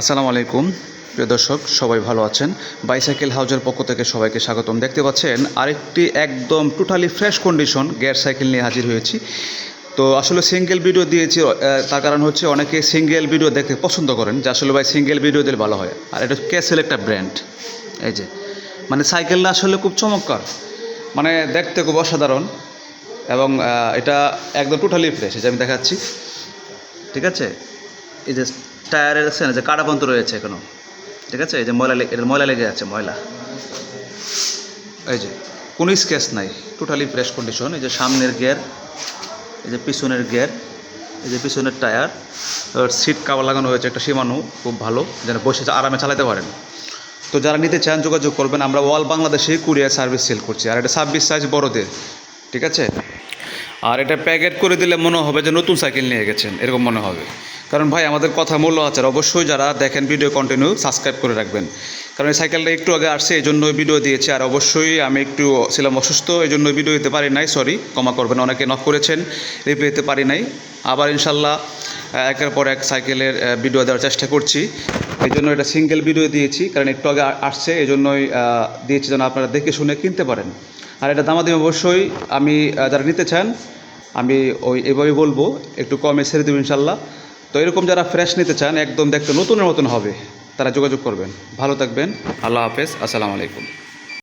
আসসালামু আলাইকুম। প্রিয় দর্শক, সবাই ভালো আছেন? বাইসাইকেল হাউজের পক্ষ থেকে সবাইকে স্বাগতম। দেখতে পাচ্ছেন, আরেকটি একদম totally fresh condition gear cycle নিয়ে হাজির হয়েছি। তো আসলে সিঙ্গেল ভিডিও দিয়েছি তার কারণ হচ্ছে অনেকে সিঙ্গেল ভিডিও দেখতে পছন্দ করেন, যে আসলে ভাই সিঙ্গেল ভিডিও দিলে ভালো হয়। আর এটা ক্যাসেল একটা ব্র্যান্ড এই যে মানে সাইকেলটা আসলে খুব চমৎকার। মানে দেখতে খুব অসাধারণ। এবং এটা একদম টোটালি ফ্রেশ যে আমি দেখাচ্ছি। ঠিক আছে? এই যে টায়ারের আছে না, যে কাটা রয়েছে এখনও। ঠিক আছে? এই যে ময়লা লে- এটার ময়লা লেগে আছে, ময়লা। এই যে, কোনো স্কেচ নাই টোটালি ফ্রেশ কন্ডিশন এই যে সামনের গিয়ার, এই যে পিছনের গিয়ার, এই যে পিছনের টায়ার সিট কাভার লাগানো হয়েছে একটা সীমানো, খুব ভালো, যেন বসে আরামে চালাতে পারেন। তো যারা নিতে চান, যোগাযোগ করবেন, আমরা অল বাংলাদেশে কুরিয়ার সার্ভিস সেল করছি, আর এটা ছাব্বিশ সাইজ বড়দের, ঠিক আছে? আর এটা প্যাকেট করে দিলে মনে হবে যে নতুন সাইকেল নিয়ে গেছেন, এরকম মনে হবে। কারণ ভাই, আমাদের কথা মূল্য আছে অবশ্যই যারা দেখেন ভিডিও কন্টিনিউ সাবস্ক্রাইব করে রাখবেন। কারণ এই সাইকেলটা একটু আগে আসছে এই জন্য ভিডিও দিয়েছি। আর অবশ্যই আমি একটু ছিলাম অসুস্থ এই জন্য ভিডিও দিতে পারি নাই সরি ক্ষমা করবেন। অনেকে নক করেছেন রিপ্লাই দিতে পারি নাই। আবার ইনশাল্লাহ একের পর এক সাইকেলের ভিডিও দেওয়ার চেষ্টা করছি। এই জন্য এটা সিঙ্গেল ভিডিও দিয়েছি, কারণ একটু আগে আসছে এই জন্যই দিয়েছি যেন আপনারা দেখে শুনে কিনতে পারেন। আর এটা দামাদি অবশ্যই আমি যারা নিতে চান, আমি ওই এভাবে বলব, একটু কমে ছেড়ে দেবো ইনশাল্লাহ তো এরকম যারা ফ্রেশ নিতে চান, একদম দেখতে নতুনের মতন হবে, তারা যোগাযোগ করবেন। ভালো থাকবেন। আল্লাহ হাফেজ। আসসালামু আলাইকুম।